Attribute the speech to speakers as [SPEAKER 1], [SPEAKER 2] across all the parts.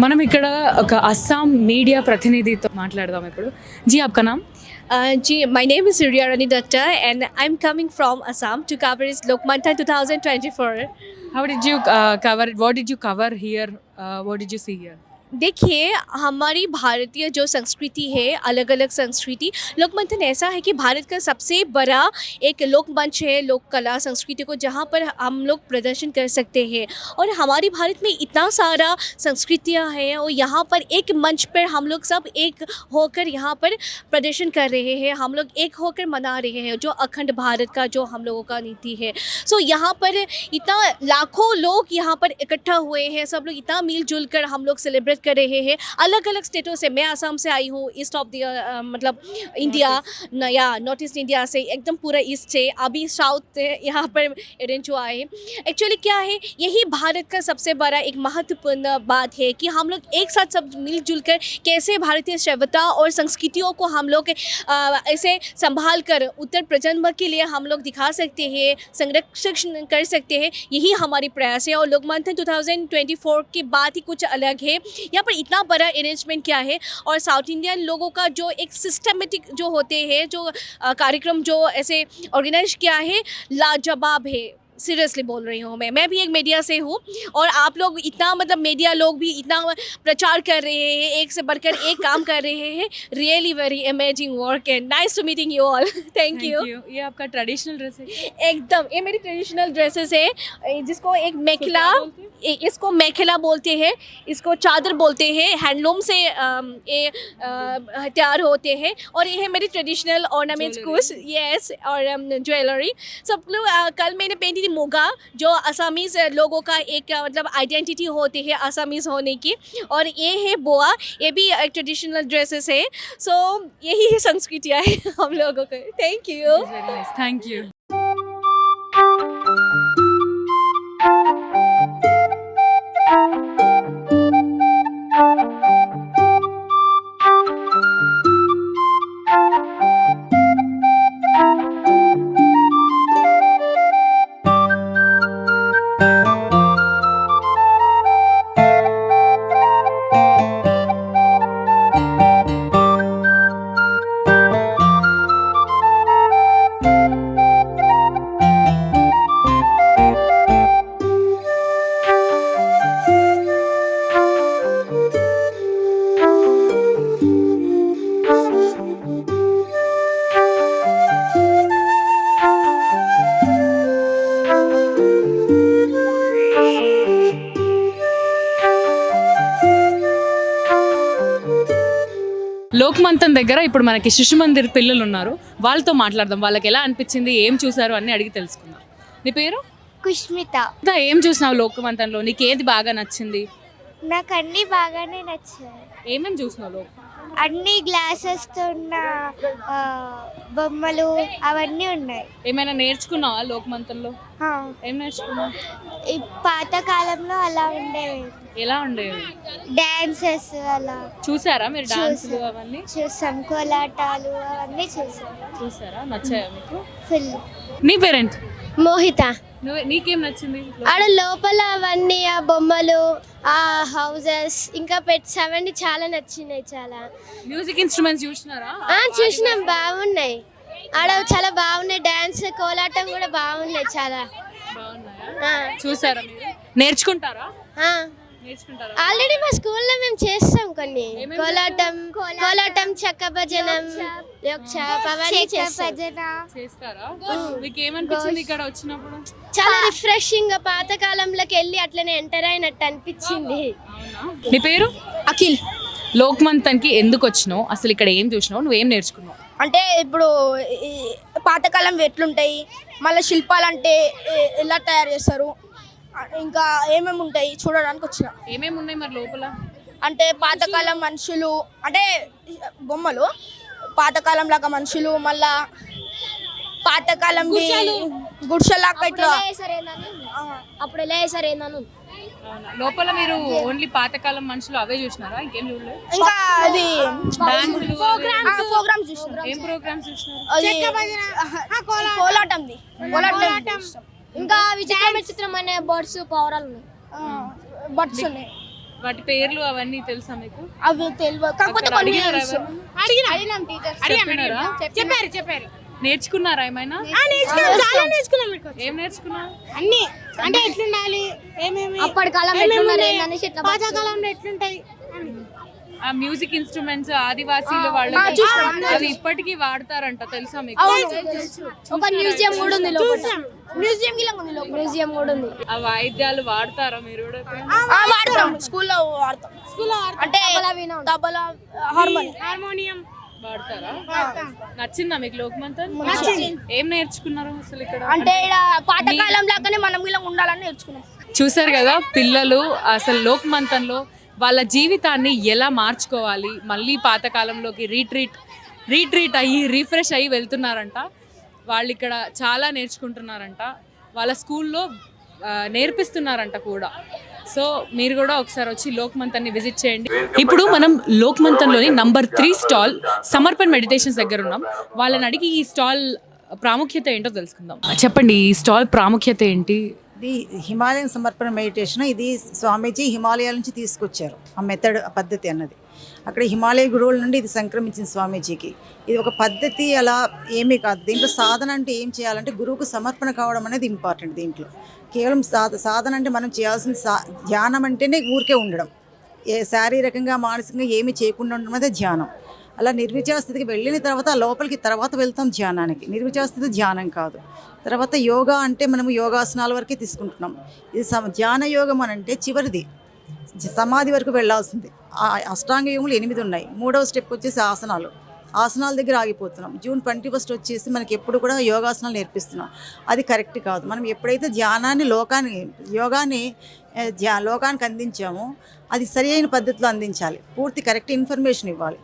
[SPEAKER 1] మనం ఇక్కడ ఒక అస్సాం మీడియా ప్రతినిధితో మాట్లాడదాం ఇప్పుడు. జీ అప్
[SPEAKER 2] అప్కనామ్ G my name is Riyarani Dutta and I'm coming from Assam to cover is Lok Manthan
[SPEAKER 1] two thousand twenty four how did you cover what did you cover here what did you see here
[SPEAKER 2] देखिए, हमारी भारतीय जो संस्कृति है अलग अलग संस्कृति, लोकमंथन ऐसा है कि भारत का सबसे बड़ा एक लोक मंच है, लोक कला संस्कृति को, जहाँ पर हम लोग प्रदर्शन कर सकते हैं। और हमारे भारत में इतना सारा संस्कृतियाँ हैं और यहाँ पर एक मंच पर हम लोग सब एक होकर यहाँ पर प्रदर्शन कर रहे हैं। हम लोग एक होकर मना रहे हैं, जो अखंड भारत का, जो हम लोगों का नीति है। सो, यहाँ पर इतना लाखों लोग यहाँ पर इकट्ठा हुए हैं, सब लोग इतना मिलजुल कर हम लोग सेलिब्रेट कर रहे हैं। अलग अलग स्टेटों से मैं आसाम से आई हूँ, ईस्ट ऑफ़ द मतलब इंडिया नया नॉर्थ ईस्ट इंडिया से एकदम पूरा ईस्ट से, अभी साउथ यहाँ पर अरेंज हुआ है। एक्चुअली क्या है, यही भारत का सबसे बड़ा एक महत्वपूर्ण बात है कि हम लोग एक साथ सब मिलजुल कर कैसे भारतीय सभ्यता और संस्कृतियों को हम लोग ऐसे संभाल कर उत्तर प्रजन्म के लिए हम लोग दिखा सकते हैं, संरक्षण कर सकते हैं, यही हमारी प्रयास है। और लोकमंथन 2024 की बात ही कुछ अलग है। यहाँ पर इतना बड़ा अरेंजमेंट क्या है? और साउथ इंडियन लोगों का जो एक सिस्टमेटिक जो होते हैं, जो कार्यक्रम जो ऐसे ऑर्गेनाइज किया है, लाजवाब है। सीरियसली बोल रही हूँ मैं। मैं भी एक मीडिया से हूँ और आप लोग इतना मतलब मीडिया लोग भी इतना प्रचार कर रहे हैं एक से बढ़कर एक काम कर रहे हैं। Really very amazing work and nice to meeting you all thank you
[SPEAKER 1] ये आपका ट्रेडिशनल ड्रेस है
[SPEAKER 2] एकदम ये मेरी ट्रेडिशनल ड्रेसेस है। जिसको एक मेखला इसको मेखला बोलते हैं इसको चादर बोलते हैं हैंडलूम से ये तैयार होते हैं। और ये है मेरी ट्रेडिशनल ऑर्नामेंट्स कुछ यस और ज्वेलरी सब लोग कल मैंने पहनी थी मुगा जो असामीज लोगों का एक मतलब आइडेंटिटी होती है असामीज होने की। और ये है बोआ ये भी एक ट्रेडिशनल ड्रेसेस है। सो so, यही संस्कृतियाँ है हम लोगों के। Thank you
[SPEAKER 1] thank you Lokmanthan దగ్గర ఇప్పుడు మనకి శిశు మందిర్ పిల్లలు ఉన్నారు. వాళ్ళతో మాట్లాడదాం. వాళ్ళకి ఎలా అనిపించింది? ఏం చూసారు? అన్ని అడిగి తెలుసుకుందాం. నీ పేరు?
[SPEAKER 3] కుష్మిత.
[SPEAKER 1] ఏం చూసినావు లోకమంతంలో నీకు ఏది బాగా నచ్చింది?
[SPEAKER 3] నాకు అన్ని బాగానే నచ్చాయి.
[SPEAKER 1] ఏమేమి చూసినావు లోక్?
[SPEAKER 3] అన్ని గ్లాసెస్తో ఉన్న ఆ, బొమ్మలు అవన్నీ ఉన్నాయి.
[SPEAKER 1] ఏమైనా నేర్చుకున్నావా లోకమంతంలో
[SPEAKER 3] ఆ,
[SPEAKER 1] ఏం నేర్చుకున్నావు?
[SPEAKER 3] ఈ పాత కాలంలో అలా ఉండేవి
[SPEAKER 1] ఎలా ఉండేవి
[SPEAKER 3] డాన్సెస్ అలా.
[SPEAKER 1] చూసారా మీరు డాన్సులు
[SPEAKER 3] చూసా.
[SPEAKER 1] అవన్నీ?
[SPEAKER 3] చూసాం కోలాటాలు అవన్నీ చూసాం.
[SPEAKER 1] చూసారా? నచ్చాయా మీకు?
[SPEAKER 3] ఫుల్
[SPEAKER 1] నీ పేరెంట్?
[SPEAKER 3] మోహిత.
[SPEAKER 1] నువ్వే నీకేం నచ్చింది?
[SPEAKER 3] ఆడ లోపల అవన్నీ ఆ బొమ్మలు ఆ హౌజెస్ ఇంకా పెట్స్ అవన్నీ చాలా నచ్చినాయి చాలా.
[SPEAKER 1] మ్యూజిక్ ఇన్స్ట్రుమెంట్స్ చూసినారా?
[SPEAKER 3] ఆ, చూసినాం బాగున్నాయి. ఆడ చాలా బాగున్నాయి డాన్స్ కోలాటం కూడా బాగున్నాయి చాలా.
[SPEAKER 1] చూసారా నేర్చుకుంటారా?
[SPEAKER 3] ఆ.
[SPEAKER 1] నేర్చుకుంటారా?
[SPEAKER 3] ఆల్రెడీ మా స్కూల్లో మేము చేస్తాం కొన్ని. కోలాటం కోలాటం చెక్క భజనం యోక్షాప్ అవన్నీ చేస్తాం.
[SPEAKER 1] చేస్తారా? మీకు ఏమనిపించింది ఇక్కడ వచ్చినప్పుడు?
[SPEAKER 3] చాలా రిఫ్రెషింగ్గా పాత కాలంలోకి వెళ్ళి అట్లనే ఎంటర్ అయినట్టు అనిపించింది.
[SPEAKER 1] నీ పేరు? అఖిల్. లోక్మంతన్కి ఎందుకు వచ్చినావు? అసలు ఇక్కడ ఏం చూసినావు? నువ్వేం నేర్చుకున్నావు?
[SPEAKER 4] అంటే ఇప్పుడు ఈ పాతకాలం ఎట్లుంటాయి? మళ్ళీ శిల్పాలు అంటే ఏ- ఎలా తయారు చేస్తారు? ఇంకా ఏమేమి ఉంటాయి చూడడానికి వచ్చిన.
[SPEAKER 1] ఏమేమి ఉన్నాయి మరి లోపల?
[SPEAKER 4] అంటే పాతకాలం మనుషులు అంటే బొమ్మలు పాతకాలం లాగా మనుషులు మళ్ళా పాతకాలం గుడిసెలాగా ఇట్లా
[SPEAKER 3] అప్పుడు ఎలా వేసారు ఏందను?
[SPEAKER 1] లోపల మీరు ఓన్లీ పాతకాలం మనుషులు అవే చూసినారా? ఇంకేం చూడలేదు?
[SPEAKER 4] ఇంకా అది
[SPEAKER 1] డాన్సులు
[SPEAKER 4] ప్రోగ్రామ్ చూసిన.
[SPEAKER 1] ఏం ప్రోగ్రామ్స్ చూసినారు?
[SPEAKER 4] కోలాటంది. కోలాటం.
[SPEAKER 3] ఇంకా విచిత్రం విచిత్రమైన బర్డ్స్ పౌరాలు ఉన్నాయి.
[SPEAKER 4] బట్స్ ఉన్నాయి.
[SPEAKER 1] వాటి పేర్లు అవన్నీ తెలుసా మీకు?
[SPEAKER 4] అవి తెలియదు కాకపోతే కొన్ని తెలుసు. అడిగినాం? టీచర్స్.
[SPEAKER 1] చెప్పినారా?
[SPEAKER 5] చెప్పారు చెప్పారు.
[SPEAKER 1] నేర్చుకున్నారా ఏమైనా?
[SPEAKER 5] నేర్చుకున్నాం. చాలా నేర్చుకున్నాం మీకు.
[SPEAKER 1] ఏం
[SPEAKER 5] అన్ని. అంటే ఎట్లుండాలి? ఏమేమి?
[SPEAKER 3] అప్పటి కాలం ఎట్లున్నారు
[SPEAKER 5] పాతకాలంలో ఎట్లుంటాయి? అని.
[SPEAKER 1] ఆ మ్యూజిక్ ఇన్స్ట్రుమెంట్స్ ఆదివాసీలు వాళ్ళు. అవి ఇప్పటికీ వాడతారంట తెలుసా మీకు?
[SPEAKER 3] ఒక మ్యూజియం కూడా ఉంది లోపల.
[SPEAKER 5] చూసాం.
[SPEAKER 4] మ్యూజియం
[SPEAKER 3] కూడా ఉంది.
[SPEAKER 1] ఆ వాయిద్యాలు వాడతారా మీరు కూడా?
[SPEAKER 4] ఆ, వాడతాం. స్కూల్లో వాడతాం.
[SPEAKER 5] స్కూల్లో ఆడతాం.
[SPEAKER 4] అంటే
[SPEAKER 3] తబలా
[SPEAKER 4] హార్మోనియం.
[SPEAKER 1] వాడతారా?
[SPEAKER 5] వాడతాం.
[SPEAKER 1] నచ్చిందా మీకు లోకమంతన్?
[SPEAKER 5] నచ్చింది.
[SPEAKER 1] ఏం నేర్చుకున్నారు అసలు ఇక్కడ?
[SPEAKER 4] అంటే ఈడ పాతకాలం లాగానే మనం ఇలా ఉండాలని నేర్చుకున్నాం.
[SPEAKER 1] చూసారు కదా పిల్లలు అసలు లోక్మంతంలో వాళ్ళ జీవితాన్ని ఎలా మార్చుకోవాలి? మళ్ళీ పాతకాలంలోకి రీట్రీట్ రీట్రీట్ అయ్యి రీఫ్రెష్ అయ్యి వెళ్తున్నారంట. వాళ్ళు ఇక్కడ చాలా నేర్చుకుంటున్నారంట. వాళ్ళ స్కూల్లో నేర్పిస్తున్నారంట కూడా. సో మీరు కూడా ఒకసారి వచ్చి లోక్మంతన్ని విజిట్ చేయండి. ఇప్పుడు మనం లోక్మంతన్లోని number three stall Samarpan meditations దగ్గర ఉన్నాం. వాళ్ళని అడిగి ఈ స్టాల్ ప్రాముఖ్యత ఏంటో తెలుసుకుందాం. చెప్పండి ఈ స్టాల్ ప్రాముఖ్యత ఏంటి?
[SPEAKER 6] ఇది హిమాలయన్ సమర్పణ మెడిటేషన్ ఇది స్వామీజీ హిమాలయాల నుంచి తీసుకొచ్చారు ఆ మెథడ్ ఆ పద్ధతి అన్నది. అక్కడ హిమాలయ గురువుల నుండి ఇది సంక్రమించింది స్వామీజీకి. ఇది ఒక పద్ధతి అలా ఏమీ కాదు. దీంట్లో సాధన అంటే ఏం చేయాలంటే గురువుకు సమర్పణ కావడం అనేది ఇంపార్టెంట్ దీంట్లో. కేవలం సాధ సాధన అంటే మనం చేయాల్సిన సా ధ్యానం అంటేనే ఊరికే ఉండడం. ఏ శారీరకంగా మానసికంగా ఏమి చేయకుండా ఉండడం అదే ధ్యానం. అలా నిర్విచార స్థితికి వెళ్ళిన తర్వాత లోపలికి తర్వాత వెళ్తాం ధ్యానానికి. నిర్విచార స్థితి ధ్యానం కాదు. తర్వాత యోగా అంటే మనము యోగాసనాల వరకే తీసుకుంటున్నాం. ఇది సమ ధ్యాన యోగం అని అంటే చివరిది. సమాధి వరకు వెళ్ళాల్సింది. ఆ అష్టాంగ యోగములు ఎనిమిది ఉన్నాయి. మూడవ స్టెప్ వచ్చేసి ఆసనాలు. ఆసనాల దగ్గర ఆగిపోతున్నాం. జూన్ ట్వంటీ ఫస్ట్ వచ్చేసి మనకి ఎప్పుడు కూడా యోగాసనాలు నేర్పిస్తున్నాం. అది కరెక్ట్ కాదు. మనం ఎప్పుడైతే ధ్యానాన్ని లోకాన్ని యోగాన్ని ధ్యా లోకానికి అందించామో అది సరి అయిన పద్ధతిలో అందించాలి. పూర్తి కరెక్ట్ ఇన్ఫర్మేషన్ ఇవ్వాలి.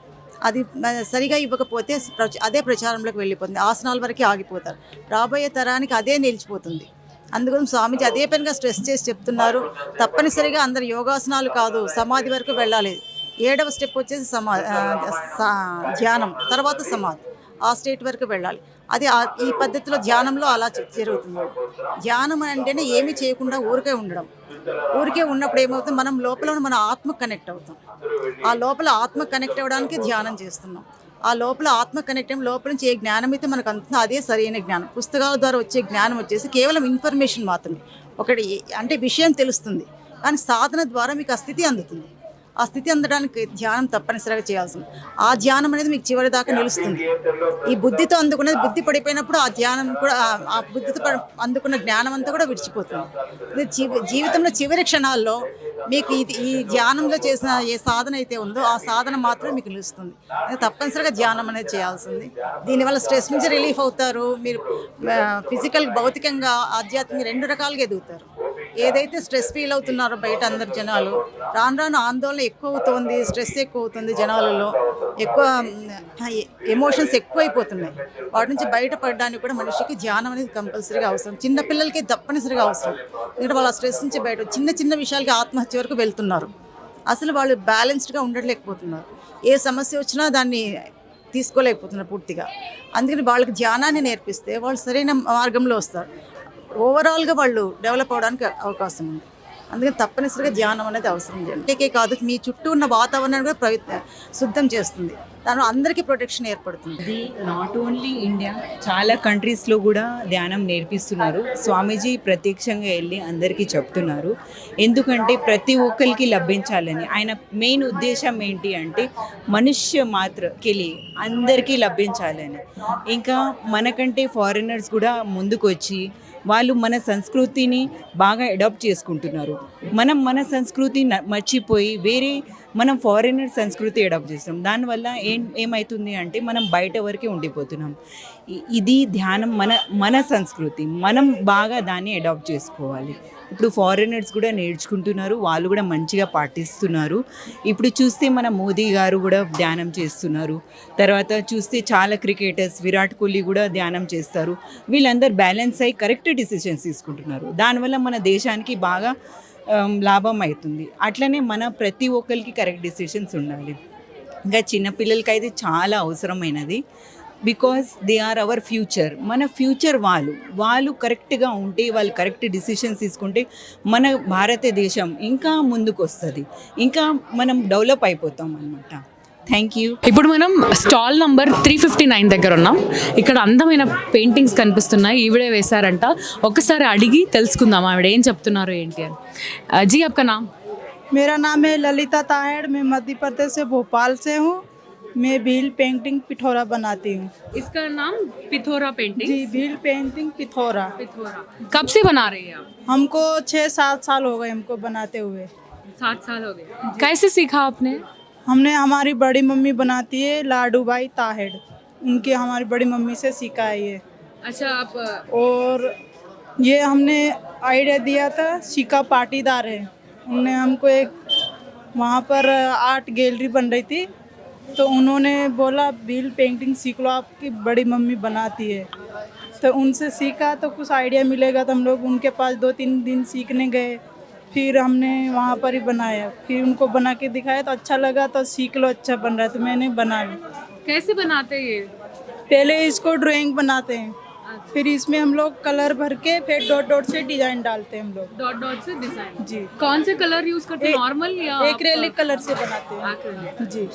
[SPEAKER 6] అది సరిగా ఇవ్వకపోతే ప్రచ- అదే ప్రచారంలోకి వెళ్ళిపోతుంది. ఆసనాల వరకే ఆగిపోతారు. రాబోయే తరానికి అదే నిలిచిపోతుంది. అందుకని స్వామీజీ అదే పనిగా స్ట్రెస్ చేసి చెప్తున్నారు. తప్పనిసరిగా అందరు యోగాసనాలు కాదు సమాధి వరకు వెళ్ళాలి. ఏడవ స్టెప్ వచ్చేసి సమా ధ్యానం తర్వాత సమాధి. ఆ స్టేట్ వరకు వెళ్ళాలి. అది ఈ పద్ధతిలో ధ్యానంలో అలా జరుగుతుంది. ధ్యానం అంటేనే ఏమీ చేయకుండా ఊరికే ఉండడం. ఊరికే ఉన్నప్పుడు ఏమవుతుంది? మనం లోపల మన ఆత్మ కనెక్ట్ అవుతాం. ఆ లోపల ఆత్మ కనెక్ట్ అవ్వడానికి ధ్యానం చేస్తున్నాం. ఆ లోపల ఆత్మ కనెక్ట్ అయిన లోపల నుంచి ఏ జ్ఞానం అయితే మనకు అందుతుందో అదే సరైన జ్ఞానం. పుస్తకాల ద్వారా వచ్చే జ్ఞానం వచ్చేసి కేవలం ఇన్ఫర్మేషన్ మాత్రమే. ఒకటి అంటే విషయం తెలుస్తుంది. కానీ సాధన ద్వారా మీకు ఆ స్థితి అందుతుంది. ఆ స్థితి అందడానికి ధ్యానం తప్పనిసరిగా చేయాల్సింది. ఆ ధ్యానం అనేది మీకు చివరి దాకా నిలుస్తుంది. ఈ బుద్ధితో అందుకున్నది బుద్ధి పడిపోయినప్పుడు ఆ ధ్యానం కూడా ఆ- బుద్ధితో అందుకున్న జ్ఞానం అంతా కూడా విడిచిపోతుంది. ఇది జీవితంలో చివరి క్షణాల్లో మీకు ఇది ఈ ధ్యానంలో చేసిన ఏ సాధన అయితే ఉందో ఆ సాధన మాత్రమే మీకు నిలుస్తుంది. తప్పనిసరిగా ధ్యానం అనేది చేయాల్సింది. దీనివల్ల స్ట్రెస్ నుంచి రిలీఫ్ అవుతారు. మీరు ఫిజికల్ భౌతికంగా ఆధ్యాత్మిక రెండు రకాలుగా ఎదుగుతారు. ఏదైతే స్ట్రెస్ ఫీల్ అవుతున్నారో బయట అందరు జనాలు రాను రాను ఆందోళన ఎక్కువ అవుతుంది స్ట్రెస్ ఎక్కువ అవుతుంది జనాలలో ఎక్కువ ఎమోషన్స్ ఎక్కువైపోతున్నాయి. వాటి నుంచి బయటపడడానికి కూడా మనిషికి ధ్యానం అనేది కంపల్సరీగా అవసరం. చిన్న పిల్లలకి తప్పనిసరిగా అవసరం. ఎందుకంటే వాళ్ళ స్ట్రెస్ నుంచి బయట చిన్న చిన్న విషయాలకి ఆత్మహత్య వరకు వెళ్తున్నారు. అసలు వాళ్ళు బ్యాలెన్స్డ్గా ఉండలేకపోతున్నారు. ఏ సమస్య వచ్చినా దాన్ని తీసుకోలేకపోతున్నారు పూర్తిగా. అందుకని వాళ్ళకి ధ్యానాన్ని నేర్పిస్తే వాళ్ళు సరైన మార్గంలో వస్తారు. ఓవరాల్గా వాళ్ళు డెవలప్ అవడానికి అవకాశం ఉంది. అందుకని తప్పనిసరిగా ధ్యానం అనేది అవసరం అంటేకే కాదు మీ చుట్టూ ఉన్న వాతావరణాన్ని కూడా ప్రయత్న శుద్ధం చేస్తుంది. దానిలో అందరికీ ప్రొటెక్షన్ ఏర్పడుతుంది.
[SPEAKER 7] ఇది నాట్ ఓన్లీ ఇండియా చాలా కంట్రీస్లో కూడా ధ్యానం నేర్పిస్తున్నారు. స్వామీజీ ప్రత్యక్షంగా వెళ్ళి అందరికీ చెప్తున్నారు. ఎందుకంటే ప్రతి ఒక్కరికి లభించాలని. ఆయన మెయిన్ ఉద్దేశం ఏంటి అంటే మనుష్య మాత్రకెళ్ళి అందరికీ లభించాలని. ఇంకా మనకంటే ఫారినర్స్ కూడా ముందుకొచ్చి వాళ్ళు మన సంస్కృతిని బాగా అడాప్ట్ చేసుకుంటున్నారు. మనం మన సంస్కృతి న- మర్చిపోయి వేరే మనం ఫారినర్ సంస్కృతి అడాప్ట్ చేస్తాం దానివల్ల ఏం ఏమవుతుంది అంటే మనం బయట వరకే ఉండిపోతున్నాం. ఇది ధ్యానం మన మన సంస్కృతి. మనం బాగా దాన్ని అడాప్ట్ చేసుకోవాలి. ఇప్పుడు ఫారినర్స్ కూడా నేర్చుకుంటున్నారు. వాళ్ళు కూడా మంచిగా పాటిస్తున్నారు. ఇప్పుడు చూస్తే మన మోదీ గారు కూడా ధ్యానం చేస్తున్నారు. తర్వాత చూస్తే చాలా క్రికెటర్స్ విరాట్ కోహ్లీ కూడా ధ్యానం చేస్తారు. వీళ్ళందరూ బ్యాలెన్స్ అయ్యి కరెక్ట్ డిసిషన్స్ తీసుకుంటున్నారు. దానివల్ల మన దేశానికి బాగా లాభం అవుతుంది. అట్లనే మన ప్రతి ఒక్కరికి కరెక్ట్ డిసిషన్స్ ఉండాలి. ఇంకా చిన్నపిల్లలకి అయితే చాలా అవసరమైనది. Because they are our future మన ఫ్యూచర్ వాళ్ళు వాళ్ళు కరెక్ట్గా ఉంటే వాళ్ళు కరెక్ట్ డిసిషన్స్ తీసుకుంటే మన భారతదేశం ఇంకా ముందుకు వస్తుంది ఇంకా మనం డెవలప్ అయిపోతాం అనమాట థ్యాంక్ యూ
[SPEAKER 1] ఇప్పుడు మనం stall number three fifty nine దగ్గర ఉన్నాం ఇక్కడ అందమైన పెయింటింగ్స్ కనిపిస్తున్నాయి ఈవిడే వేశారంట ఒకసారి అడిగి తెలుసుకుందాం ఆవిడ ఏం చెప్తున్నారు ఏంటి అని ఆ, జీ అక్క నా
[SPEAKER 8] मेरा नाम है ललिता ताहेड़ मैं मध्य प्रदेश से भोपाल से हूँ मैं भील पेंटिंग पिठोरा बनाती हूँ
[SPEAKER 1] इसका नाम पिथोरा पेंटिंग
[SPEAKER 8] जी भील पेंटिंग पिथोरा
[SPEAKER 1] पिथोरा कब से बना रही है आप
[SPEAKER 8] हमको छः सात साल हो गए हमको बनाते हुए
[SPEAKER 1] सात साल हो गए कैसे सीखा आपने
[SPEAKER 8] हमने हमारी बड़ी मम्मी बनाती है लाडू भाई ताहेड़ उनकी हमारी बड़ी मम्मी से सीखा है ये।
[SPEAKER 1] अच्छा आप
[SPEAKER 8] और ये हमने आइडिया दिया था शिका पाटीदार है। उनने हमको एक वहाँ पर आर्ट गैलरी बन रही थी। तो उन्होंने बोला भील पेंटिंग सीख लो आपकी बड़ी मम्मी बनाती है। तो उनसे सीखा तो कुछ आइडिया मिलेगा तो हम लोग उनके पास दो तीन दिन सीखने गए। फिर हमने वहाँ पर ही बनाया। फिर उनको बना के दिखाया तो अच्छा लगा तो सीख लो अच्छा बन रहा है। तो मैंने बना लिया
[SPEAKER 1] कैसे बनाते हैं ये?
[SPEAKER 8] पहले इसको ड्राइंग बनाते हैं। फिर इसमें हम लोग कलर भर के फिर डॉट डॉट से डिज़ाइन डालते हैं हम लोग।
[SPEAKER 1] डॉट डॉट से डिज़ाइन
[SPEAKER 8] जी।
[SPEAKER 1] कौन से कलर यूज़ करते हैं? नॉर्मल या
[SPEAKER 8] एक्रेलिक कलर से बनाते हैं। जी।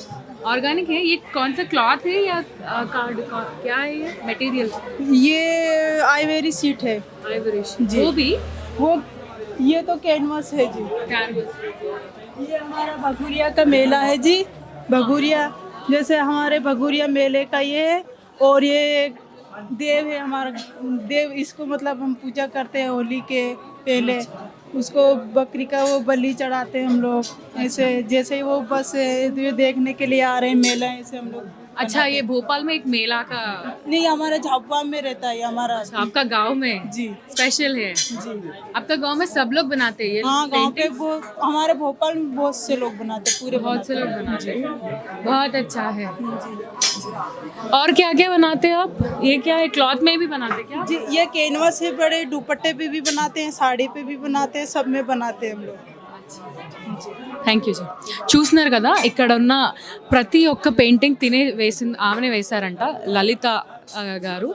[SPEAKER 1] ऑर्गेनिक है? ये कौन सा क्लॉथ है या कार्ड क्या है ये? मटेरियल
[SPEAKER 8] ये आईवेरी सीट है। जी।
[SPEAKER 1] वो भी?
[SPEAKER 8] वो ये तो कैनवास है जी।
[SPEAKER 1] कैनवस
[SPEAKER 8] ये हमारा भगुरिया का मेला है जी। भगुरिया, जैसे हमारे भगुरिया मेले का ये है और ये देव है हमारा, देव इसको मतलब हम पूजा करते हैं होली के पहले। उसको बकरी का वो बलि चढ़ाते हैं हम लोग। ऐसे, जैसे ही वो बस देखने के लिए आ रहे हैं मेला, ऐसे हम लोग।
[SPEAKER 1] अच्छा ये भोपाल में एक मेला का
[SPEAKER 8] नहीं हमारा झाबुआ में रहता है ये हमारा
[SPEAKER 1] आपका गाँव में?
[SPEAKER 8] जी।
[SPEAKER 1] स्पेशल है?
[SPEAKER 8] जी।
[SPEAKER 1] आपका गाँव में सब लोग बनाते हैं
[SPEAKER 8] हाँ गाँव पे वो हमारे भोपाल में बहुत से लोग बनाते हैं पूरे
[SPEAKER 1] बहुत से लोग बनाते हैं। बहुत अच्छा है। और क्या क्या बनाते हैं आप? ये क्या है क्लॉथ में भी बनाते क्या?
[SPEAKER 8] जी ये कैनवस है बड़े दुपट्टे पे भी बनाते हैं साड़ी पे भी बनाते हैं सब में बनाते हैं हम लोग।
[SPEAKER 1] థ్యాంక్ యూ సార్ చూసినారు కదా ఇక్కడ ఉన్న ప్రతి ఒక్క పెయింటింగ్ తినే వేసింది ఆమెనే వేశారంట లలిత గారు.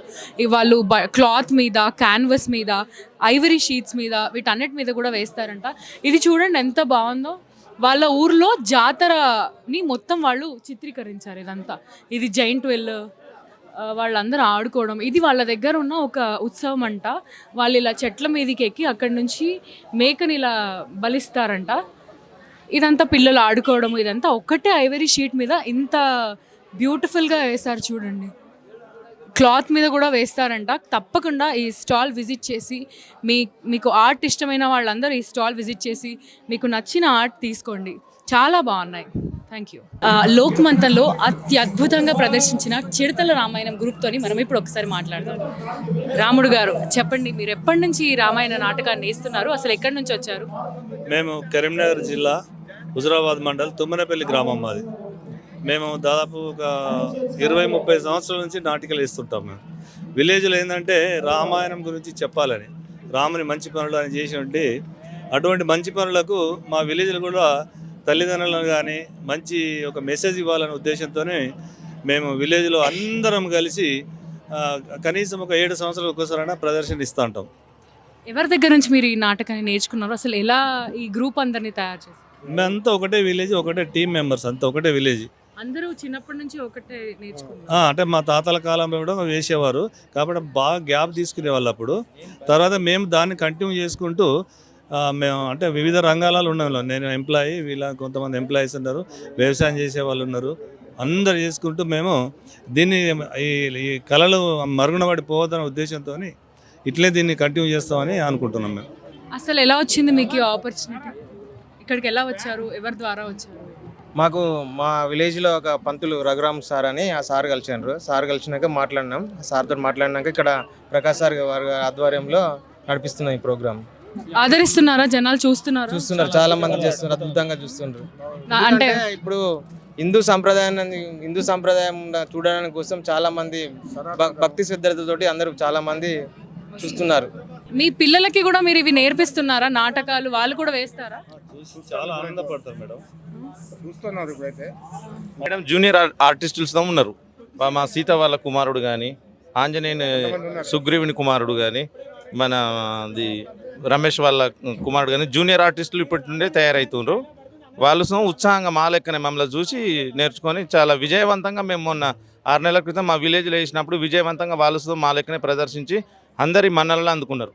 [SPEAKER 1] వాళ్ళు బ క్లాత్ మీద క్యాన్వస్ మీద ఐవరీ షీట్స్ మీద వీటన్నిటి మీద కూడా వేస్తారంట. ఇది చూడండి ఎంత బాగుందో. వాళ్ళ ఊర్లో జాతరని మొత్తం వాళ్ళు చిత్రీకరించారు ఇదంతా. ఇది జైంట్ వెల్ వాళ్ళందరూ ఆడుకోవడం. ఇది వాళ్ళ దగ్గర ఉన్న ఒక ఉత్సవం అంట. వాళ్ళు ఇలా చెట్ల మీదకి ఎక్కి అక్కడి నుంచి మేకని ఇలా బలిస్తారంట. ఇదంతా పిల్లలు ఆడుకోవడం ఇదంతా ఒక్కటే ఐవరీ షీట్ మీద ఇంత బ్యూటిఫుల్గా వేశారు చూడండి. క్లాత్ మీద కూడా వేస్తారంట. తప్పకుండా ఈ స్టాల్ విజిట్ చేసి మీ మీకు ఆర్ట్ ఇష్టమైన వాళ్ళందరూ ఈ స్టాల్ విజిట్ చేసి మీకు నచ్చిన ఆర్ట్ తీసుకోండి. చాలా బాగున్నాయి. థ్యాంక్ యూ లోక్మంతంలో అత్యద్భుతంగా ప్రదర్శించిన చిడతల రామాయణం గ్రూప్తోని మనం ఇప్పుడు ఒకసారి మాట్లాడదాం. రాముడు గారు చెప్పండి మీరు ఎప్పటి నుంచి ఈ రామాయణ నాటకాన్ని వేస్తున్నారు అసలు ఎక్కడి నుంచి వచ్చారు?
[SPEAKER 9] మేము కరీంనగర్ జిల్లా హుజరాబాద్ మండల్ తుమ్మనపల్లి గ్రామం మాది. మేము దాదాపు ఒక ఇరవై ముప్పై సంవత్సరాల నుంచి నాటికలు వేస్తుంటాం మేము. విలేజ్లో ఏంటంటే రామాయణం గురించి చెప్పాలని రాముని మంచి పనులు అని చేసి ఉంటే అటువంటి మంచి పనులకు మా విలేజ్లో కూడా తల్లిదండ్రులను కానీ మంచి ఒక మెసేజ్ ఇవ్వాలనే ఉద్దేశంతోనే మేము విలేజ్లో అందరం కలిసి కనీసం ఒక ఏడు సంవత్సరాలు ఒకసారైనా ప్రదర్శన ఇస్తూ ఉంటాం.
[SPEAKER 1] ఎవరి దగ్గర నుంచి మీరు ఈ నాటకాన్ని నేర్చుకున్నారు? అసలు ఎలా ఈ గ్రూప్ అందరినీ తయారు చేస్తారు
[SPEAKER 9] మేమంతా ఒకటే విలేజ్ ఒకటే టీం మెంబర్స్ అంతా ఒకటే విలేజ్
[SPEAKER 1] అందరూ చిన్నప్పటి నుంచి ఒకటే నేర్చుకున్నారు.
[SPEAKER 9] ఆ, అంటే మా తాతల కాలంలో కూడా వేసేవారు. కాబట్టి బాగా గ్యాప్ తీసుకునే వాళ్ళు అప్పుడు. తర్వాత మేము దాన్ని కంటిన్యూ చేసుకుంటూ ఆ, మేము అంటే వివిధ రంగాలలో ఉన్నాం. నేను ఎంప్లాయీ వీళ్ళ కొంతమంది ఎంప్లాయీస్ ఉన్నారు. వ్యవసాయం చేసే వాళ్ళు ఉన్నారు. అందరు చేసుకుంటూ మేము దీన్ని ఈ ఈ కళలు మరుగున పడిపోవద్దనే ఉద్దేశంతో ఇట్లే దీన్ని కంటిన్యూ చేస్తామని అనుకుంటున్నాం మేము.
[SPEAKER 1] అసలు ఎలా వచ్చింది మీకు ఆపర్చునిటీ ఇక్కడికి ఎలా వచ్చారు? ఎవరి ద్వారా వచ్చారు?
[SPEAKER 10] మాకు మా విలేజ్లో ఒక పంతులు రఘురామ్ సార్ అని ఆ సార్ కలిసినారు. సార్ కలిసినాక మాట్లాడినాం. సార్తో మాట్లాడినాక ఇక్కడ ప్రకాష్ సార్ వారి ఆధ్వర్యంలో నడిపిస్తున్నాం ఈ ప్రోగ్రామ్.
[SPEAKER 1] ఆదరిస్తున్నారా? జనాలు చూస్తున్నారా?
[SPEAKER 10] చూస్తున్నారు. చాలా మంది చేస్తున్నారు. అద్భుతంగా చూస్తున్నారు.
[SPEAKER 1] అంటే
[SPEAKER 10] ఇప్పుడు హిందూ సంప్రదాయాన్ని హిందూ సంప్రదాయం చూడడానికి కోసం చాలా మంది భక్తి శ్రద్ధలతోటి అందరూ చాలా మంది చూస్తున్నారు.
[SPEAKER 1] మీ పిల్లలకి కూడా మీరు ఇవి నేర్పిస్తున్నారా? నాటకాలు వాళ్ళు కూడా వేస్తారా?
[SPEAKER 9] చాలా ఆనందపడతారు మేడం.
[SPEAKER 11] చూస్తున్నారు ఇప్పుడైతే. మేడం జూనియర్ ఆర్- ఆర్టిస్టులు ఉన్నారు. మా సీత వాళ్ళ కుమారుడు కానీ ఆంజనేయుని సుగ్రీవుని కుమారుడు కానీ మన అది రమేష్ వాళ్ళ కుమారుడు కానీ జూనియర్ ఆర్టిస్టులు ఇప్పటి నుండే తయారవుతుండ్రు వాళ్ళు సో ఉత్సాహంగా మా లెక్కనే మమ్మల్ని చూసి నేర్చుకొని చాలా విజయవంతంగా మేము మొన్న ఆరు నెలల క్రితం మా విలేజ్లో వేసినప్పుడు విజయవంతంగా వాళ్ళతో మా లెక్కనే ప్రదర్శించి అందరి మన్నలను అందుకున్నారు.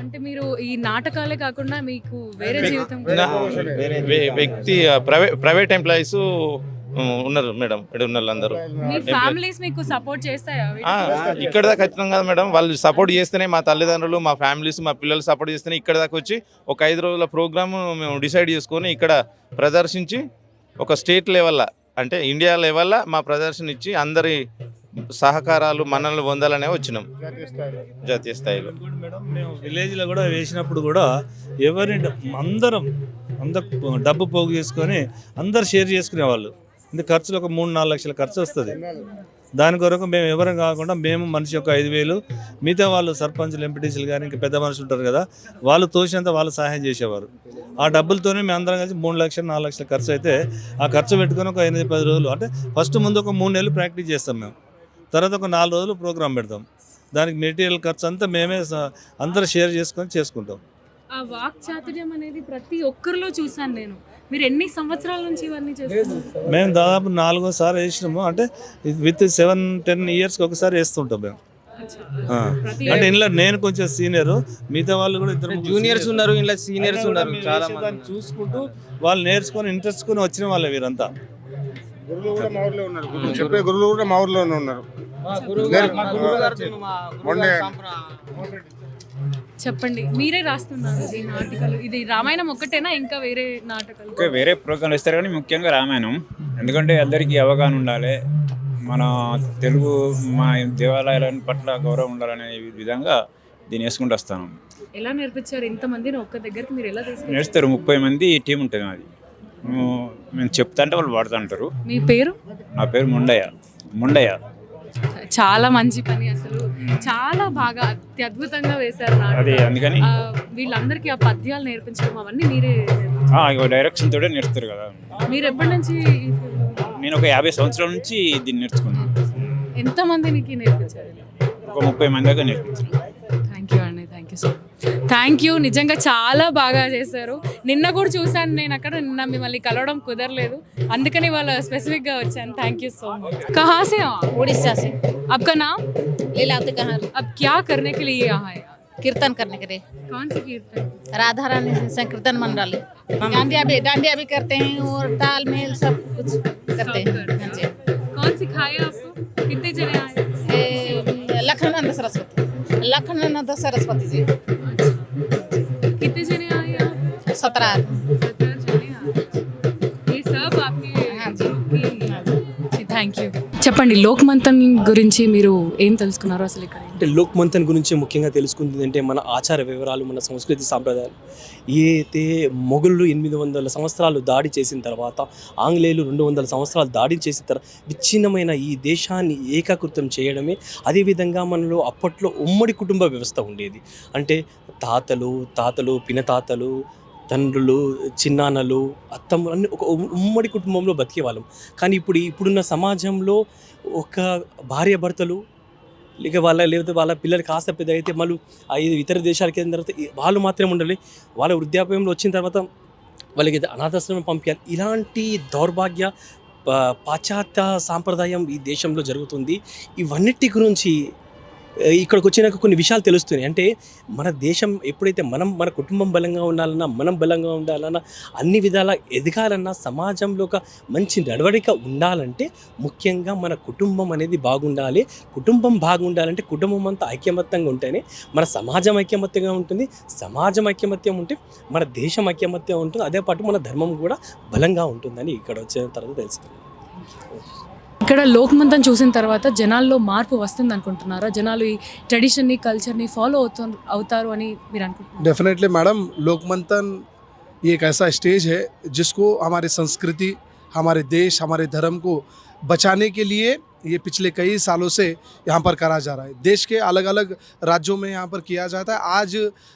[SPEAKER 1] అంటే మీరు ఈ నాటకాలే కాకుండా మీకు వేరే జీవితం
[SPEAKER 11] వే- వ్యక్తి ప్రైవేట్ ప్రైవేట్ ఎంప్లాయీస్ ఉన్నారు మేడం. ఇక్కడ ఉన్న వాళ్ళందరూ.
[SPEAKER 1] మీ ఫ్యామిలీస్ మీకు సపోర్ట్ చేస్తాయా?
[SPEAKER 11] ఆ, ఇక్కడ దాకా వచ్చినాం కదా మేడం. వాళ్ళు సపోర్ట్ చేస్తేనే మా తల్లిదండ్రులు మా ఫ్యామిలీస్ మా పిల్లలు సపోర్ట్ చేస్తేనే ఇక్కడ దాకా వచ్చి ఒక ఐదు రోజుల ప్రోగ్రామ్ మేము డిసైడ్ చేసుకొని ఇక్కడ ప్రదర్శించి ఒక స్టేట్ లెవెల్లో అంటే ఇండియా లెవెల్లో మా ప్రదర్శన ఇచ్చి అందరి సహకారాలు మన్నలు పొందాలనే వచ్చినాం. జాతీయ స్థాయిలో.
[SPEAKER 9] మేడం మేము విలేజ్లో కూడా వేసినప్పుడు కూడా ఎవరి అందరం అందరు డబ్బు పోగు చేసుకొని అందరు షేర్ చేసుకునేవాళ్ళు ఇంత ఖర్చులు ఒక మూడు నాలుగు లక్షల ఖర్చు వస్తుంది. దాని కొరకు మేము ఎవరం కాకుండా మేము మనిషి ఒక ఐదు వేలు మిగతా వాళ్ళు సర్పంచ్లు ఎంపీటీసీలు కానీ ఇంకా పెద్ద మనుషులు ఉంటారు కదా వాళ్ళు తోచినంత వాళ్ళు సహాయం చేసేవారు. ఆ డబ్బులతోనే మేము అందరం కలిసి మూడు లక్షలు నాలుగు లక్షల ఖర్చు అయితే ఆ ఖర్చు పెట్టుకొని ఒక ఎనిమిది పది రోజులు అంటే ఫస్ట్ ముందు ఒక మూడు నెలలు ప్రాక్టీస్ చేస్తాం మేము. తర్వాత ఒక నాలుగు రోజులు ప్రోగ్రామ్ పెడతాం. దానికి మెటీరియల్ ఖర్చు అంతా మేమే అందరూ షేర్ చేసుకొని చేసుకుంటాం.
[SPEAKER 1] ఆ వాక్ చాతుర్యం అనేది ప్రతి ఒక్కరిలో చూసాను నేను. మీరు ఎన్ని సంవత్సరాల నుంచి ఇవన్నీ చేస్తున్నారు?
[SPEAKER 9] మేము దాదాపు నాలుగోసారి వేసినాము. అంటే విత్ సెవెన్ టెన్ ఇయర్స్కి ఒకసారి వేస్తుంటాం మేము. అంటే ఇంట్లో నేను కొంచెం సీనియర్ మిగతా వాళ్ళు కూడా ఇద్దరు
[SPEAKER 10] జూనియర్స్. ఉన్నారు ఇలా సీనియర్స్ ఉన్నారు చాలా మంది
[SPEAKER 9] చూసుకుంటూ వాళ్ళు నేర్చుకొని ఇంట్రెస్ట్ కొని వచ్చిన వాళ్ళే వీరంతా.
[SPEAKER 12] గురువులు కూడా మా ఊర్లో ఉన్నారు. గురువులు చెప్పే గురువులు కూడా మా ఊర్లోనే ఉన్నారు.
[SPEAKER 1] చెప్పండి. మీరే రాస్తున్నారు ఈ నాటకాలు. ఇది రామాయణం ఒక్కటేనా? ఇంకా వేరే నాటకాలు?
[SPEAKER 13] వేరే ప్రోగ్రాంలు ఇస్తారు కానీ ముఖ్యంగా రామాయణం. ఎందుకంటే అందరికీ అవగాహన ఉండాలి. మన తెలుగు మా దేవాలయాల పట్ల గౌరవం ఉండాలనే విధంగా దీన్ని వేసుకుంటూ వస్తాను.
[SPEAKER 1] ఎలా నేర్పించారు? ఇంతమందిని ఒక్క దగ్గరికి మీరు ఎలా
[SPEAKER 13] నేర్స్తారు ముప్పై మంది టీం ఉంటుంది మాది. మేము- మేము చెప్తా అంటే వాళ్ళు వాడుతూ అంటారు
[SPEAKER 1] మీ పేరు?
[SPEAKER 13] నా పేరు ముండయ్య. ముండయ్య.
[SPEAKER 1] చాలా మంచి పని అసలు. చాలా బాగా అత్యద్భుతంగా వేశారు.
[SPEAKER 13] అది అందుకని
[SPEAKER 1] వీళ్ళందరికీ ఆ పద్యాలు నేర్పించడం అవన్నీ మీరే నేర్పించారు.
[SPEAKER 13] డైరెక్షన్ తోటే నేర్స్తారు కదా.
[SPEAKER 1] మీరు ఎప్పటి నుంచి
[SPEAKER 13] నేను ఒక యాభై సంవత్సరాల నుంచి దీన్ని నేర్చుకున్నాను.
[SPEAKER 1] ఎంత మందికి నేర్పించారు?
[SPEAKER 13] ఒక ముప్పై మంది దాకా నేర్పించాను
[SPEAKER 1] థ్యాంక్ యూ అండి thank you so thank you నిజంగా చాలా బాగా చేశారు నిన్న కూడా చూశాను నేను అక్కడ నిన్న మిమ్మల్ని కలవడం కుదరలేదు అందుకని వాళ్ళ స్పెసిఫిక్గా వచ్చాను థ్యాంక్ యూ సో మచ్ कहाँ से हो आप?
[SPEAKER 14] उड़ीसा से
[SPEAKER 1] आपका नाम
[SPEAKER 14] लीलावती कहाँ
[SPEAKER 1] अब क्या करने के लिए यहाँ है
[SPEAKER 14] कीर्तन करने के लिए
[SPEAKER 1] कौन सी कीर्तन
[SPEAKER 14] राधा रानी संकीर्तन मंडल डांडिया भी डांडिया भी करते हैं और ताल मेल सब कुछ करते हैं हाँ जी
[SPEAKER 1] कौन सिखाया आपको कितने जने आए
[SPEAKER 14] ये लखनंद सरस्वती लखनंद सरस्वती जी
[SPEAKER 1] कितने जने आए आप
[SPEAKER 14] सत्रह
[SPEAKER 1] చెప్పండి లోక్ మంతన్ గురించి మీరు ఏం తెలుసుకున్నారు అసలు ఇక్కడ?
[SPEAKER 15] అంటే లోక్ మంథన్ గురించి ముఖ్యంగా తెలుసుకుంది అంటే మన ఆచార వివరాలు మన సంస్కృతి సాంప్రదాయాలు. ఏతే మొఘలు ఎనిమిది వందల సంవత్సరాలు దాడి చేసిన తర్వాత ఆంగ్లేయులు రెండు వందల సంవత్సరాలు దాడి చేసిన తర్వాత విచ్ఛిన్నమైన ఈ దేశాన్ని ఏకాకృతం చేయడమే అదేవిధంగా మనలో అప్పట్లో ఉమ్మడి కుటుంబ వ్యవస్థ ఉండేది. అంటే తాతలు తాతలు పినతాతలు తండ్రులు చిన్నాన్నలు అత్తమ్మలు అన్ని ఒక ఉమ్మడి కుటుంబంలో బతికే వాళ్ళం కానీ ఇప్పుడు ఇప్పుడున్న సమాజంలో ఒక భార్య భర్తలు లేక వాళ్ళ లేకపోతే వాళ్ళ పిల్లలు కాస్త పెద్ద అయితే మళ్ళీ ఐదు ఇతర దేశాలకి వెళ్ళిన తర్వాత వాళ్ళు మాత్రమే ఉండాలి. వాళ్ళ వృద్ధాప్యంలో వచ్చిన తర్వాత వాళ్ళకి అనాథాశ్రమం పంపించాలి. ఇలాంటి దౌర్భాగ్య పాశ్చాత్య సాంప్రదాయం ఈ దేశంలో జరుగుతుంది. ఇవన్నిటి గురించి ఇక్కడికి వచ్చినాక కొన్ని విషయాలు తెలుస్తున్నాయి. అంటే మన దేశం ఎప్పుడైతే మనం మన కుటుంబం బలంగా ఉండాలన్నా మనం బలంగా ఉండాలన్నా అన్ని విధాలా ఎదగాలన్నా సమాజంలో ఒక మంచి నడవడిక ఉండాలంటే ముఖ్యంగా మన కుటుంబం అనేది బాగుండాలి. కుటుంబం బాగుండాలంటే కుటుంబం అంతా ఐక్యమత్యంగా ఉంటేనే మన సమాజం ఐక్యమత్యంగా ఉంటుంది సమాజం ఐక్యమత్యం ఉంటే మన దేశం ఐక్యమత్యం ఉంటుంది. అదే పాటు మన ధర్మం కూడా బలంగా ఉంటుందని ఇక్కడ వచ్చిన తర్వాత తెలిసింది
[SPEAKER 1] ఇక్కడ లోక్ మంతన్ చూసిన తర్వాత జనాల్లో మార్పు వస్తుంది అనుకుంటున్నారా జనాలు ఈ ట్రెడిషన్ని కల్చర్ని ఫాలో అవుతు అవుతారు అని మీరు అనుకుంటున్నారు
[SPEAKER 12] डेफिनेटली मैडम लोकमंथन ये एक ऐसा स्टेज है जिसको हमारी संस्कृति हमारे देश हमारे धर्म को बचाने के लिए ये पिछले कई सालों से यहाँ पर करा जा रहा है देश के अलग अलग राज्यों में यहाँ पर किया जाता है आज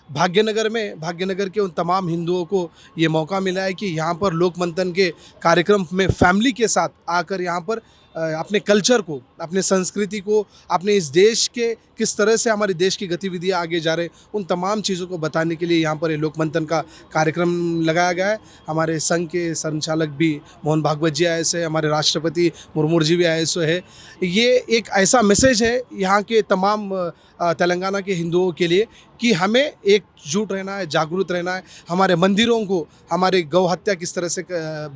[SPEAKER 12] भाग्यनगर में भाग्यनगर के उन तमाम हिंदुओं को ये मौका मिला है कि यहाँ पर लोक मंथन के कार्यक्रम में फैमिली के साथ आकर यहाँ पर अ, अपने कल्चर को, अपने संस्कृति को, अपने इस देश के किस तरह से हमारे देश की गतिविधियाँ आगे जा रहे उन तमाम चीज़ों को बताने के लिए यहाँ पर लोक मंथन का कार्यक्रम लगाया गया है। हमारे संघ के संचालक भी मोहन भागवत जी आए से हमारे राष्ट्रपति मुर्मू जी भी आए सो है। ये एक ऐसा मैसेज है यहाँ के तमाम तेलंगाना के हिंदुओं के लिए कि हमें एकजुट रहना है, जागरूक रहना है, हमारे मंदिरों को, हमारे गौ हत्या किस तरह से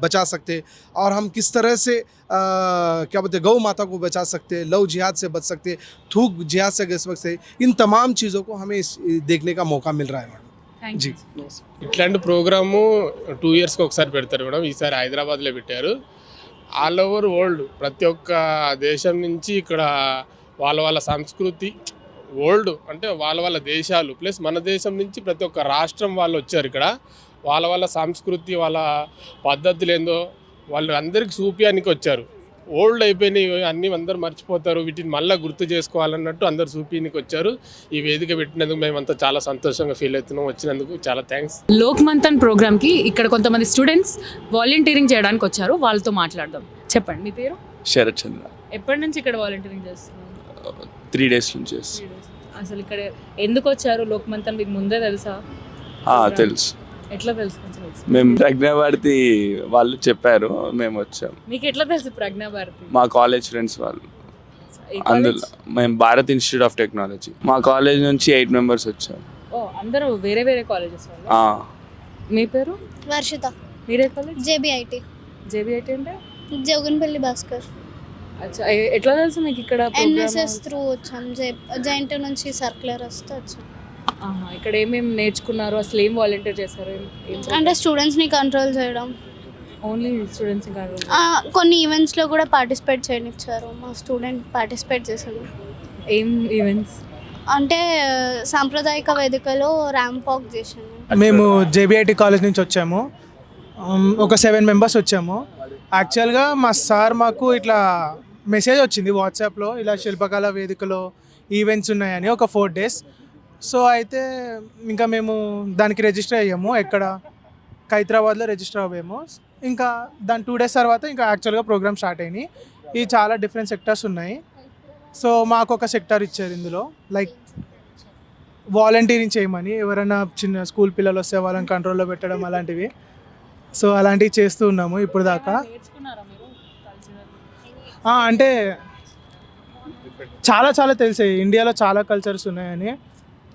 [SPEAKER 12] बचा सकते और हम किस तरह से क्या बोलते हैं गौ माता को बचा सकते हैं लव जिहाद से बच सकते हैं थूक जिहाद से बच सकते हैं इन तमाम चीज़ों को हमें इस देखने का मौका मिल रहा है मैडम
[SPEAKER 1] థ్యాంక్
[SPEAKER 12] जी
[SPEAKER 16] ఇట్లాంటి ప్రోగ్రాము టూ ఇయర్స్కి ఒకసారి పెడతారు మేడం ఈసారి హైదరాబాద్లో పెట్టారు ఆల్ ఓవర్ వరల్డ్ ప్రతి ఒక్క దేశం నుంచి ఇక్కడ వాళ్ళ వాళ్ళ సంస్కృతి వరల్డ్ అంటే వాళ్ళ వాళ్ళ దేశాలు ప్లస్ మన దేశం నుంచి ప్రతి ఒక్క రాష్ట్రం వాళ్ళు వచ్చారు ఇక్కడ వాళ్ళ వాళ్ళ సంస్కృతి వాళ్ళ పద్ధతులు ఏందో వాళ్ళు అందరికి చూపించడానికి వచ్చారు ఓల్డ్ అయిపోయినాయి అన్నీ అందరూ మర్చిపోతారు వీటిని మళ్ళీ గుర్తు చేసుకోవాలన్నట్టు అందరు చూపించడానికి వచ్చారు. ఈ వేదిక పెట్టినందుకు మేమంతా చాలా సంతోషంగా ఫీల్ అవుతున్నాం. వచ్చినందుకు చాలా థ్యాంక్స్
[SPEAKER 1] లోక్ మంథన్ ప్రోగ్రామ్కి ఇక్కడ కొంతమంది స్టూడెంట్స్ వాలంటీరింగ్ చేయడానికి వచ్చారు. వాళ్ళతో మాట్లాడదాం. చెప్పండి మీ పేరు?
[SPEAKER 17] శరత్ చంద్ర
[SPEAKER 1] ఎప్పటి నుంచి ఇక్కడ వాలంటీరింగ్ చేస్తున్నారు?
[SPEAKER 17] త్రీ డేస్ నుంచి.
[SPEAKER 1] అసలు ఇక్కడ ఎందుకు వచ్చారు లోక్ మంథన్ మీకు ముందే తెలుసా?
[SPEAKER 17] ఆ, తెలుసు.
[SPEAKER 1] ఎట్లా తెలుసు.
[SPEAKER 17] మేము ప్రజ్ఞాభారతి వాళ్ళు చెప్పారు మేము వచ్చాం.
[SPEAKER 1] మీకు ఎట్లా తెలుసు ప్రజ్ఞా భారతి
[SPEAKER 17] మా కాలేజ్ ఫ్రెండ్స్ వాళ్ళు. అందులో? మేము భారత్ ఇన్స్టిట్యూట్ ఆఫ్ టెక్నాలజీ మా కాలేజ్ నుంచి ఎయిట్ మెంబర్స్ వచ్చాం.
[SPEAKER 1] ఓ అందరూ వేరే వేరే కాలేజెస్ వాళ్ళు?
[SPEAKER 17] ఆ,
[SPEAKER 1] మీ పేరు?
[SPEAKER 18] వర్షిత.
[SPEAKER 1] మీరే కాలేజ్
[SPEAKER 18] జేబీఐటి.
[SPEAKER 1] జేబీఐటీ అంటే?
[SPEAKER 18] జోగన్పల్లి భాస్కర్.
[SPEAKER 1] అచ్చా ఎట్లా తెలుసు మీకు ఇక్కడ
[SPEAKER 18] ఎన్ఎస్ఎస్ త్రూ వచ్చాం. జైంట్ నుంచి సర్క్యులర్ వస్తే వచ్చాం.
[SPEAKER 1] ఇక్కడ ఏమేమి నేర్చుకున్నారు? అసలు ఏం వాలంటీర్ చేశారు?
[SPEAKER 18] అంటే స్టూడెంట్స్ని కంట్రోల్ చేయడం.
[SPEAKER 1] ఓన్లీ స్టూడెంట్స్ కాదు
[SPEAKER 18] ఆ, కొన్ని ఈవెంట్స్లో కూడా పార్టిసిపేట్ చేయనిచ్చారు. మా స్టూడెంట్ పార్టిసిపేట్ చేశాడు
[SPEAKER 1] ఏం ఈవెంట్స్
[SPEAKER 18] అంటే సాంప్రదాయక వేదికలో ర్యాంప్ వాక్ చేశాను.
[SPEAKER 19] మేము జేబీఐటి కాలేజ్ నుంచి వచ్చాము. ఉమ్, ఒక సెవెన్ మెంబర్స్ వచ్చాము. యాక్చువల్గా మా సార్ మాకు ఇట్లా మెసేజ్ వచ్చింది వాట్సాప్లో ఇలా శిల్పకళ వేదికలో ఈవెంట్స్ ఉన్నాయని ఒక ఫోర్ డేస్ సో అయితే ఇంకా మేము దానికి రిజిస్టర్ అయ్యాము. ఎక్కడ? హైదరాబాద్లో రిజిస్టర్ అవ్వాము. ఇంకా దాని టూ డేస్ తర్వాత ఇంకా యాక్చువల్గా ప్రోగ్రామ్ స్టార్ట్ అయినాయి. ఈ చాలా డిఫరెంట్ సెక్టర్స్ ఉన్నాయి. సో మాకు ఒక సెక్టర్ ఇచ్చారు ఇందులో. లైక్ వాలంటీరింగ్ చేయమని ఎవరైనా చిన్న స్కూల్ పిల్లలు వస్తే వాళ్ళని కంట్రోల్లో పెట్టడం అలాంటివి. సో అలాంటివి చేస్తూ ఉన్నాము ఇప్పుడు దాకా. అంటే చాలా చాలా తెలిసాయి. ఇండియాలో చాలా కల్చర్స్ ఉన్నాయని.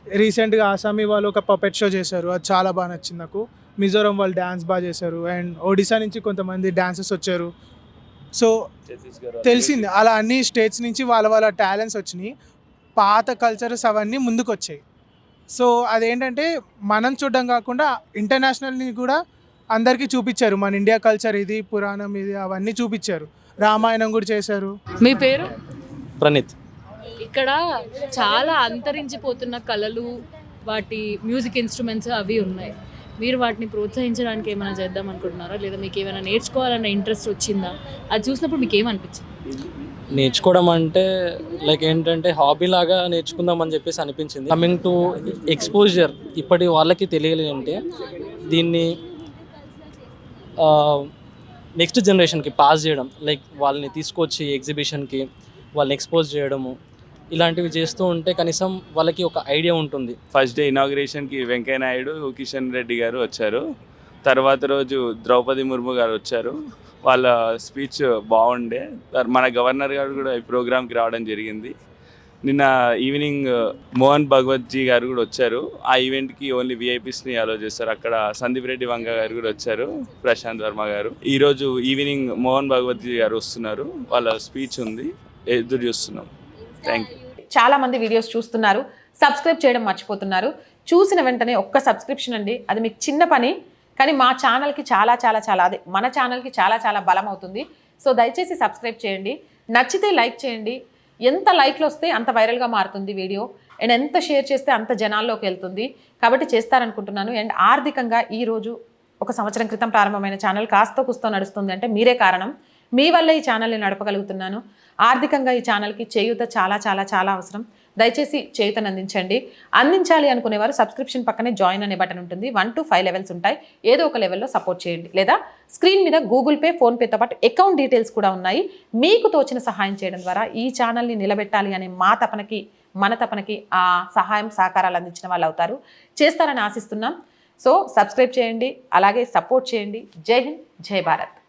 [SPEAKER 19] రీసెంట్గా ఆసామీ వాళ్ళు ఒక పపెట్ షో చేశారు. అది చాలా బాగా నచ్చింది నాకు. మిజోరం వాళ్ళు డ్యాన్స్ బాగా చేశారు. అండ్ ఒడిశా నుంచి కొంతమంది డాన్సెస్ వచ్చారు. సో తెలిసింది. అలా అన్ని స్టేట్స్ నుంచి వాళ్ళ వాళ్ళ టాలెంట్స్ వచ్చినాయి. పాత కల్చర్స్ అవన్నీ ముందుకు వచ్చాయి సో అదేంటంటే మనం చూడడం కాకుండా ఇంటర్నేషనల్ని కూడా అందరికీ చూపించారు. మన ఇండియా కల్చర్ ఇది పురాణం ఇది అవన్నీ చూపించారు. రామాయణం కూడా చేశారు.
[SPEAKER 1] మీ పేరు?
[SPEAKER 20] ప్రణీత్.
[SPEAKER 1] ఇక్కడ చాలా అంతరించిపోతున్న కళలు వాటి మ్యూజిక్ ఇన్స్ట్రుమెంట్స్ అవి ఉన్నాయి. మీరు వాటిని ప్రోత్సహించడానికి ఏమైనా చేద్దాం అనుకుంటున్నారా? లేదా మీకు ఏమైనా నేర్చుకోవాలన్న ఇంట్రెస్ట్ వచ్చిందా? అది చూసినప్పుడు మీకు ఏమనిపించింది?
[SPEAKER 20] నేర్చుకోవడం అంటే లైక్ ఏంటంటే హాబీ లాగా నేర్చుకుందామని చెప్పేసి అనిపించింది. కమింగ్ టు ఎక్స్పోజర్ ఇప్పటి వాళ్ళకి తెలియాలి అంటే దీన్ని నెక్స్ట్ జనరేషన్కి పాస్ చేయడం లైక్ వాళ్ళని తీసుకొచ్చి ఎగ్జిబిషన్కి వాళ్ళని ఎక్స్పోజ్ చేయడము ఇలాంటివి చేస్తూ ఉంటే కనీసం వాళ్ళకి ఒక ఐడియా ఉంటుంది.
[SPEAKER 17] ఫస్ట్ డే ఇనాగ్రేషన్కి వెంకయ్య నాయుడు కిషన్ రెడ్డి గారు వచ్చారు. తర్వాత రోజు ద్రౌపది ముర్ము గారు వచ్చారు. వాళ్ళ స్పీచ్ బాగుండే. మన గవర్నర్ గారు కూడా ఈ ప్రోగ్రామ్కి రావడం జరిగింది. నిన్న ఈవినింగ్ మోహన్ భగవత్జీ గారు కూడా వచ్చారు. ఆ ఈవెంట్కి ఓన్లీ విఐపీస్ని అలో చేస్తారు అక్కడ సందీప్ రెడ్డి వంగ గారు కూడా వచ్చారు ప్రశాంత్ వర్మ గారు. ఈరోజు ఈవినింగ్ మోహన్ భగవత్జీ గారు వస్తున్నారు. వాళ్ళ స్పీచ్ ఉంది. ఎదురు చూస్తున్నాం. థ్యాంక్ యూ
[SPEAKER 21] చాలా మంది వీడియోస్ చూస్తున్నారు. సబ్స్క్రైబ్ చేయడం మర్చిపోతున్నారు. చూసిన వెంటనే ఒక్క సబ్స్క్రిప్షన్ అండి. అది మీకు చిన్న పని కానీ మా ఛానల్కి చాలా చాలా చాలా అదే మన ఛానల్కి చాలా చాలా బలం అవుతుంది. సో దయచేసి సబ్స్క్రైబ్ చేయండి. నచ్చితే లైక్ చేయండి. ఎంత లైక్లు వస్తే అంత వైరల్గా మారుతుంది వీడియో అండ్ ఎంత షేర్ చేస్తే అంత జనాల్లోకి వెళ్తుంది. కాబట్టి చేస్తారనుకుంటున్నాను. అండ్ ఆర్థికంగా ఈరోజు ఒక సంవత్సరం క్రితం ప్రారంభమైన ఛానల్ కాస్త కుస్తో నడుస్తుంది అంటే మీరే కారణం. మీ వల్ల ఈ ఛానల్ని నడపగలుగుతున్నాను. ఆర్థికంగా ఈ ఛానల్కి చేయూత చాలా చాలా చాలా అవసరం. దయచేసి చేయుతను అందించండి. అందించాలి అనుకునేవారు సబ్స్క్రిప్షన్ పక్కనే జాయిన్ అనే బటన్ ఉంటుంది. వన్ టు ఫైవ్ లెవెల్స్ ఉంటాయి. ఏదో ఒక లెవెల్లో సపోర్ట్ చేయండి. లేదా స్క్రీన్ మీద గూగుల్ పే ఫోన్పేతో పాటు అకౌంట్ డీటెయిల్స్ కూడా ఉన్నాయి. మీకు తోచిన సహాయం చేయడం ద్వారా ఈ ఛానల్ని నిలబెట్టాలి అనే మా తపనకి మన తపనకి ఆ సహాయం సహకారాలు అందించిన వాళ్ళు అవుతారు. చేస్తారని ఆశిస్తున్నాం. సో సబ్స్క్రైబ్ చేయండి. అలాగే సపోర్ట్ చేయండి. జై హింద్ జై భారత్.